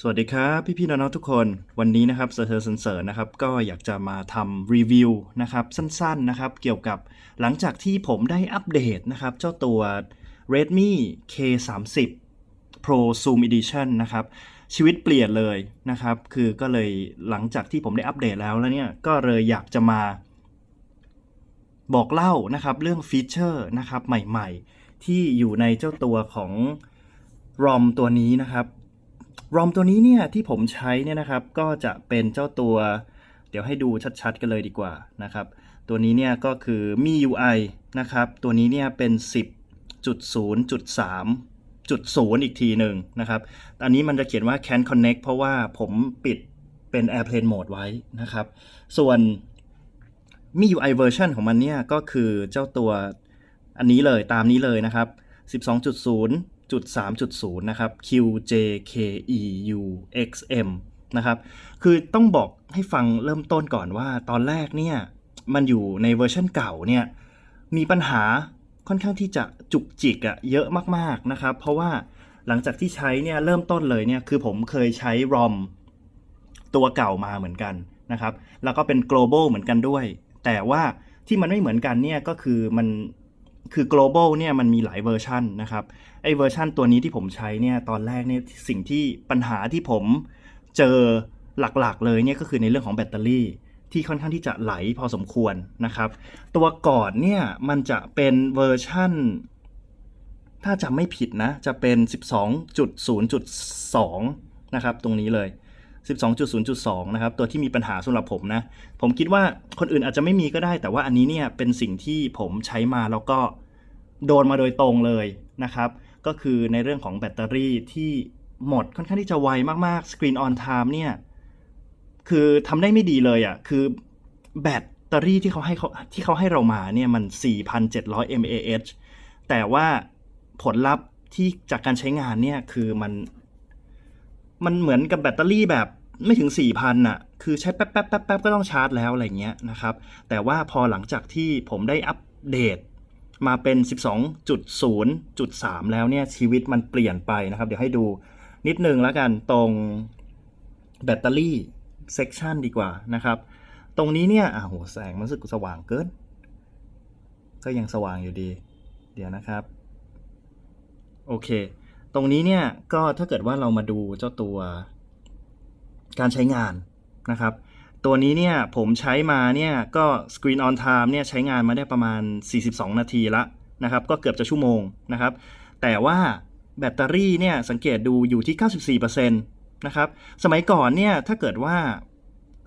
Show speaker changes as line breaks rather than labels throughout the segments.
สวัสดีครับพี่พี่ๆน้องๆทุกคนวันนี้นะครับเซอร์เซอร์เซอร์นะครับก็อยากจะมาทำรีวิวนะครับสั้นๆนะครับเกี่ยวกับหลังจากที่ผมได้อัปเดตนะครับเจ้าตัว Redmi K30 Pro Zoom Edition นะครับชีวิตเปลี่ยนเลยนะครับคือก็เลยหลังจากที่ผมได้อัปเดตแล้วแล้วเนี่ยก็เลยอยากจะมา บอกเล่านะครับเรื่องฟีเจอร์นะครับใหม่ๆ ที่อยู่ในเจ้าตัวของ ROM ตัวนี้นะครับ ROM ตัวนี้เนี่ยที่ผมใช้เนี่ยนะครับก็จะเป็นเจ้าตัว เดี๋ยวให้ดูชัดๆ กันเลยดีกว่านะครับ ตัวนี้เนี่ยก็คือ MIUI นะครับ ตัวนี้เนี่ยเป็น 10.0.3 จุดศูนย์อีกทีหนึ่งนะครับ อันนี้มันจะเขียนว่า can connect เพราะว่าผมปิดเป็น airplane mode ไว้นะครับ ส่วน MIUI version ของมันเนี่ยก็คือเจ้าตัวอันนี้เลยตามนี้เลยนะครับ 12.0.3.0 นะครับ QJKEUXM นะครับ คือต้องบอกให้ฟังเริ่มต้นก่อนว่าตอนแรกเนี่ย มันอยู่ในเวอร์ชันเก่าเนี่ย มีปัญหาค่อนข้างที่จะจุกจิกอะเยอะมากๆนะครับ เพราะว่าหลังจากที่ใช้เนี่ยเริ่มต้นเลยเนี่ยคือผมเคยใช้ ROM ตัวเก่ามาเหมือนกันนะครับ แล้วก็เป็น global เหมือนกันด้วย แต่ว่าที่มันไม่เหมือนกันเนี่ยก็คือมัน คือ global เนี่ยมันมีหลายเวอร์ชันนะครับไอเวอร์ชันตัวนี้ที่ผมใช้เนี่ยตอนแรกเนี่ยสิ่งที่ปัญหาที่ผมเจอหลักๆ เลยเนี่ยก็คือในเรื่องของแบตเตอรี่ที่ค่อนข้างที่จะไหลพอสมควรนะครับ ตัวก่อนเนี่ยมันจะเป็นเวอร์ชันถ้าจำไม่ผิดนะ จะเป็น 12.0.2 นะครับ ตรงนี้เลย 12.0.2 นะครับ ตัวที่มีปัญหาสำหรับผมนะ ผมคิดว่าคนอื่นอาจจะไม่มีก็ได้ แต่ว่าอันนี้เนี่ยเป็นสิ่งที่ผมใช้มาแล้วก็โดนมาโดยตรงเลยนะครับ ก็คือในเรื่องของแบตเตอรี่ที่หมดค่อนข้างที่จะไวมากๆ Screen on time เนี่ย คือทำได้ไม่ดีเลยอะ่ะ คือแบตเตอรี่ที่เขาให้เขาที่เขาให้เรามาเนี่ยมัน 4,700 mAh แต่ว่าผลลัพธ์ที่จากการใช้งานเนี่ยคือมัน มันเหมือนกับแบตเตอรี่แบบ ไม่ถึง 4,000น่ะ คือใช้แป๊บแป๊บแป๊บแป๊บก็ต้องชาร์จแล้วอะไรเงี้ยนะครับ แต่ว่าพอหลังจากที่ผมได้อัปเดตมาเป็น 12.0.3 แล้วเนี่ยชีวิตมันเปลี่ยนไปนะครับ เดี๋ยวให้ดูนิดนึงแล้วกันตรงแบตเตอรี่เซกชันดีกว่านะครับ ตรงนี้เนี่ยอ่าโหแสงมันรู้สึกสว่างเกิน ก็ยังสว่างอยู่ดี เดี๋ยวนะครับ โอเค ตรงนี้เนี่ยก็ถ้าเกิดว่าเรามาดูเจ้าตัว การใช้งานนะครับ ตัวนี้เนี่ยผมใช้มาเนี่ยก็ Screen on Time เนี่ยใช้งานมาได้ประมาณ 42 นาทีละนะครับ ก็เกือบจะชั่วโมงนะครับ แต่ว่าแบตเตอรี่เนี่ยสังเกตดูอยู่ที่ 94%นะครับ สมัยก่อนเนี่ยถ้าเกิดว่า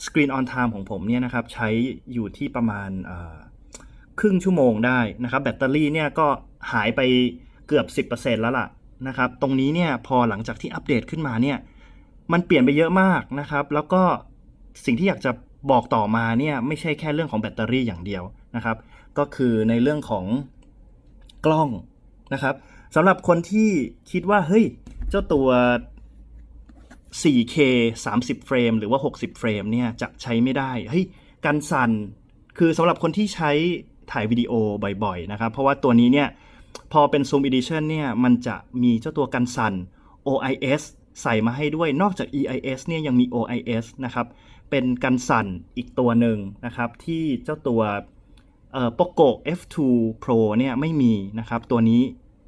Screen on Time ของผมเนี่ยนะครับใช้อยู่ที่ประมาณครึ่งชั่วโมงได้นะครับ แบตเตอรี่เนี่ยก็หายไปเกือบ 10%แล้วล่ะนะครับ ตรงนี้เนี่ยพอหลังจากที่อัปเดตขึ้นมาเนี่ย มันเปลี่ยนไปเยอะมากนะครับ แล้วก็สิ่งที่อยากจะบอกต่อมาเนี่ยไม่ใช่แค่เรื่องของแบตเตอรี่อย่างเดียวนะครับ ก็คือในเรื่องของกล้องนะครับสำหรับคนที่คิดว่าเฮ้ยเจ้าตัว 4K 30 เฟรมหรือว่า 60 เฟรมเนี่ยจะใช้ไม่ได้เฮ้ยกันสั่นคือสำหรับคนที่ใช้ถ่ายวิดีโอบ่อยๆนะครับ เพราะว่าตัวนี้เนี่ยพอเป็น Zoom Edition เนี่ยมันจะมีเจ้าตัวกันสั่น OIS ใส่มาให้ด้วยนอกจาก EIS เนี่ยยังมี OIS นะครับ เป็นกันสั่นอีกตัวหนึ่งนะครับ ที่เจ้าตัวเอ่อ Poco F2 Pro เนี่ยไม่มีนะครับ ตัวนี้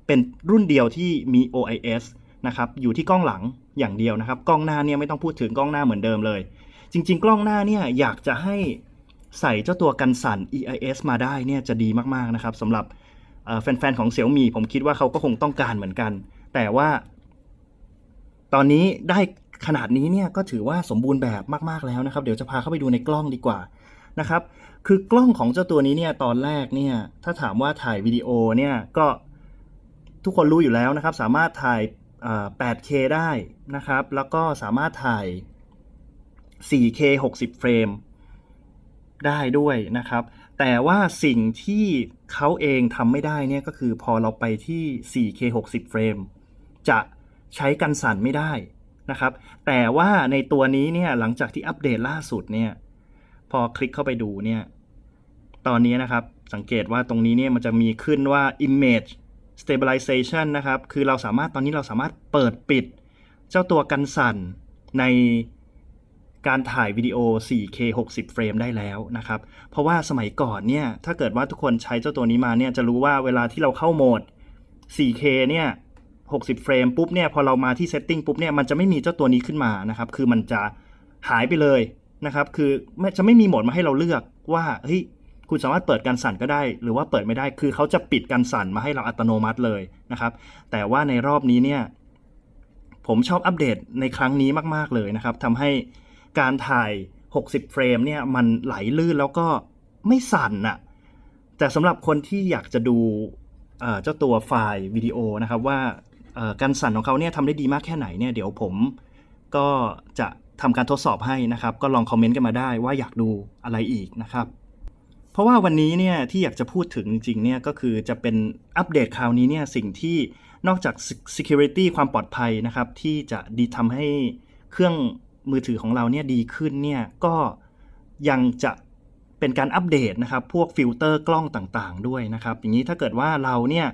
เป็นรุ่นเดียวที่มี OIS นะครับ อยู่ที่กล้องหลังอย่างเดียวนะครับ กล้องหน้าเนี่ยไม่ต้องพูดถึงกล้องหน้าเหมือนเดิมเลย จริง ๆ กล้องหน้าเนี่ยอยากจะให้ใส่เจ้าตัวกันสั่น EIS มาได้เนี่ยจะดีมากๆนะครับสำหรับแฟนๆของ Xiaomi ผมคิดว่าเขาก็คงต้องการเหมือนกัน แต่ว่า ตอนนี้ได้ขนาดนี้เนี่ยก็ถือว่าสมบูรณ์แบบมากๆแล้วนะครับ เดี๋ยวจะพาเข้าไปดูในกล้องดีกว่านะครับคือกล้องของเจ้าตัวนี้เนี่ยตอนแรกเนี่ยถ้าถามว่าถ่ายวิดีโอเนี่ยก็ทุกคนรู้อยู่แล้วนะครับ สามารถถ่าย 8K ได้นะครับ แล้วก็สามารถถ่าย 4K 60 เฟรมได้ด้วยนะครับ แต่ว่าสิ่งที่เขาเองทำไม่ได้เนี่ยก็คือพอเราไปที่ 4K 60 เฟรมจะ ใช้กันสั่นไม่ได้นะครับ แต่ว่าในตัวนี้เนี่ยหลังจากที่อัปเดตล่าสุดเนี่ยพอคลิกเข้าไปดูเนี่ยตอนนี้นะครับสังเกตว่าตรงนี้เนี่ยมันจะมีขึ้นว่า image stabilization นะครับ คือเราสามารถตอนนี้เราสามารถเปิดปิด เจ้าตัวกันสั่นในการถ่ายวิดีโอ 4K 60 เฟรมได้แล้วนะครับ เพราะว่าสมัยก่อนเนี่ย ถ้าเกิดว่าทุกคนใช้เจ้าตัวนี้มาเนี่ย จะรู้ว่าเวลาที่เราเข้าโหมด 4K เนี่ย 60 เฟรมปุ๊บเนี่ยพอเรามาที่ setting ปุ๊บเนี่ยมันจะไม่มีเจ้าตัวนี้ขึ้นมานะครับคือมันจะหายไปเลยนะครับคือไม่จะไม่มีโหมดมาให้เราเลือกว่าเฮ้ยคุณสามารถเปิดการสั่นก็ได้ หรือว่าเปิดไม่ได้คือเขาจะปิดการสั่นมาให้เราอัตโนมัติเลยนะครับ แต่ว่าในรอบนี้เนี่ยผมชอบอัปเดตในครั้งนี้มาก ๆ เลยนะครับทำให้การถ่าย 60 เฟรมเนี่ยมันไหลลื่นแล้วก็ไม่สั่นน่ะแต่สำหรับคนที่อยากจะดูเจ้าตัวไฟล์วิดีโอนะครับว่า การสั่นของเขาเนี่ยทำได้ดีมากแค่ไหนเนี่ยเดี๋ยวผมก็จะทำการทดสอบให้นะครับ ก็ลองคอมเมนต์กันมาได้ว่าอยากดูอะไรอีกนะครับ เพราะว่าวันนี้เนี่ยที่อยากจะพูดถึงจริงๆเนี่ยก็คือจะเป็นอัปเดตคราวนี้เนี่ยสิ่งที่นอกจาก security ความปลอดภัยนะครับ ที่จะดีทำให้เครื่องมือถือของเราเนี่ยดีขึ้นเนี่ยก็ยังจะเป็นการอัปเดตนะครับ พวกฟิลเตอร์กล้องต่างๆ ด้วยนะครับ อย่างนี้ถ้าเกิดว่าเราเนี่ย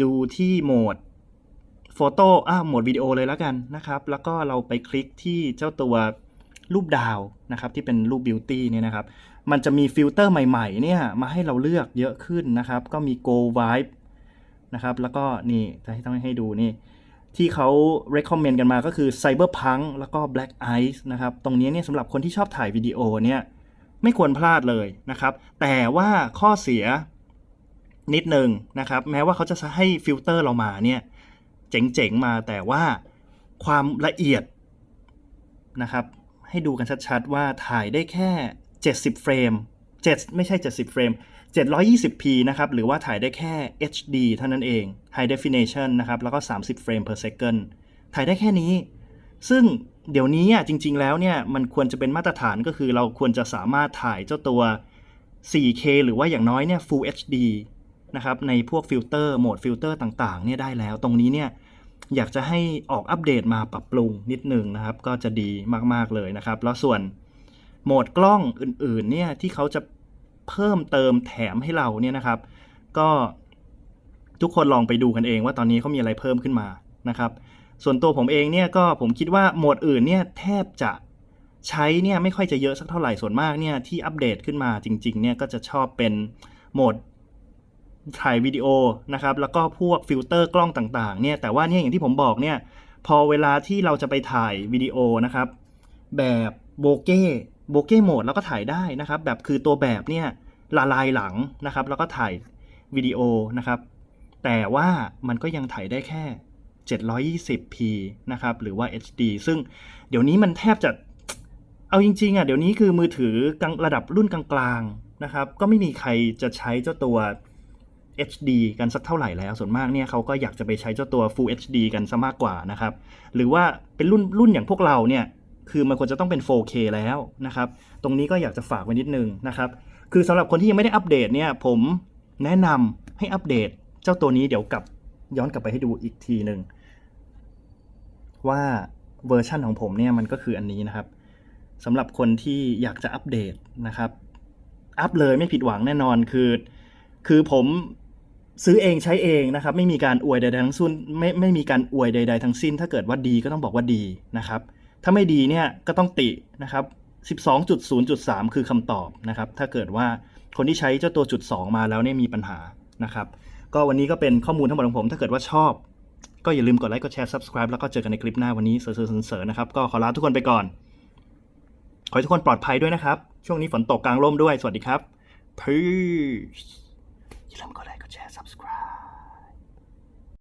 ดูที่โหมด โฟโต้อ่าโหมดวิดีโอเลยแล้วกันนะครับ แล้วก็เราไปคลิกที่เจ้าตัวรูปดาวนะครับที่เป็นรูปบิวตี้เนี่ยนะครับ มันจะมีฟิลเตอร์ใหม่ๆเนี่ยมาให้เราเลือกเยอะขึ้นนะครับ ก็มี Go Vibe นะครับ แล้วก็นี่จะให้ต้องให้ดูนี่ ที่เขา recommend กันมาก็คือ Cyberpunk แล้วก็ Black Ice นะครับ ตรงนี้เนี่ยสำหรับคนที่ชอบถ่ายวิดีโอเนี่ยไม่ควรพลาดเลยนะครับ แต่ว่าข้อเสียนิดนึงนะครับ แม้ว่าเขาจะให้ฟิลเตอร์เรามาเนี่ย เจ๋งๆมาแต่ว่าความละเอียดนะครับ ให้ดูกันชัดๆว่าถ่ายได้แค่ 70 เฟรม7ไม่ใช่ 70 เฟรม 720p นะครับ หรือว่าถ่ายได้แค่ HD เท่านั้นเอง High Definition นะครับ แล้วก็ 30 เฟรม per second ถ่ายได้แค่นี้ ซึ่งเดี๋ยวนี้อะจริง ๆ แล้วเนี่ยมันควรจะเป็นมาตรฐานก็คือเราควรจะสามารถถ่ายเจ้าตัว 4K หรือว่าอย่างน้อยเนี่ย Full HD นะครับ ในพวกฟิลเตอร์โหมดฟิลเตอร์ต่าง ๆ เนี่ยได้แล้ว ตรงนี้เนี่ย อยากจะให้ออกอัปเดตมาปรับปรุงนิดนึงนะครับ ก็จะดีมาก ๆ เลยนะครับ แล้วส่วนโหมดกล้องอื่น ๆ เนี่ยที่เขาจะเพิ่มเติมแถมให้เราเนี่ยนะครับ ก็ทุกคนลองไปดูกันเองว่าตอนนี้เขามีอะไรเพิ่มขึ้นมานะครับ ส่วนตัวผมเองเนี่ยก็ผมคิดว่าโหมดอื่นเนี่ยแทบจะใช้เนี่ยไม่ค่อยจะเยอะสักเท่าไหร่ส่วนมากเนี่ยที่อัปเดตขึ้นมาจริง ๆ เนี่ยก็จะชอบเป็นโหมด ถ่ายวิดีโอนะครับแล้วก็พวกฟิลเตอร์กล้องต่างๆเนี่ยแต่ว่าเนี่ยอย่างที่ผมบอกเนี่ยพอเวลาที่เราจะไปถ่ายวิดีโอนะครับแบบโบเก้โบเก้โหมดแล้วก็ถ่ายได้นะครับ แบบคือตัวแบบเนี่ยละลายหลังนะครับ แล้วก็ถ่ายวิดีโอนะครับ แต่ว่ามันก็ยังถ่ายได้แค่ 720p นะครับ หรือว่า HD ซึ่งเดี๋ยวนี้มันแทบจะเอาจริงๆอะเดี๋ยวนี้คือมือถือระดับรุ่นกลางๆนะครับ ก็ไม่มีใครจะใช้เจ้าตัว HD กันสักเท่าไหร่แล้ว ส่วนมากเนี่ยเขาก็อยากจะไปใช้เจ้าตัว Full HD กันซะมากกว่านะครับ หรือว่าเป็นรุ่นรุ่นอย่างพวกเราเนี่ย คือมันควรจะต้องเป็น 4K แล้วนะครับ ตรงนี้ก็อยากจะฝากไว้นิดนึงนะครับ คือสำหรับคนที่ยังไม่ได้อัปเดตเนี่ยผมแนะนำให้อัปเดต เจ้าตัวนี้เดี๋ยวกลับย้อนกลับไปให้ดูอีกทีหนึ่งว่าเวอร์ชั่นของผมเนี่ยมันก็คืออันนี้นะครับสำหรับคนที่อยากจะอัปเดตนะครับ อัพเลยไม่ผิดหวังแน่นอนคือ คือผม ซื้อเองใช้เองนะครับ ไม่มีการอวยใดๆทั้งสิ้นไม่ไม่มีการอวยใด ๆ ทั้งสิ้น ถ้าเกิดว่าดีก็ต้องบอกว่าดีนะครับ ถ้าไม่ดีเนี่ยก็ต้องตินะครับ 12.0.3 คือคำตอบนะครับ ถ้าเกิดว่าคนที่ใช้เจ้าตัวจุด 2 มาแล้วเนี่ยมีปัญหานะครับ ก็วันนี้ก็เป็นข้อมูลทั้งหมดของผม ถ้าเกิดว่าชอบ ก็อย่าลืมกดไลค์กดแชร์ subscribe แล้วก็เจอกันในคลิปหน้าวันนี้เสริญๆนะครับ ก็ขอลาทุกคนไปก่อน ขอให้ทุกคนปลอดภัยด้วยนะครับ ช่วงนี้ฝนตกกลางร่มด้วย สวัสดีครับ Peace ลืมกดไลค์กดแชร์ subscribe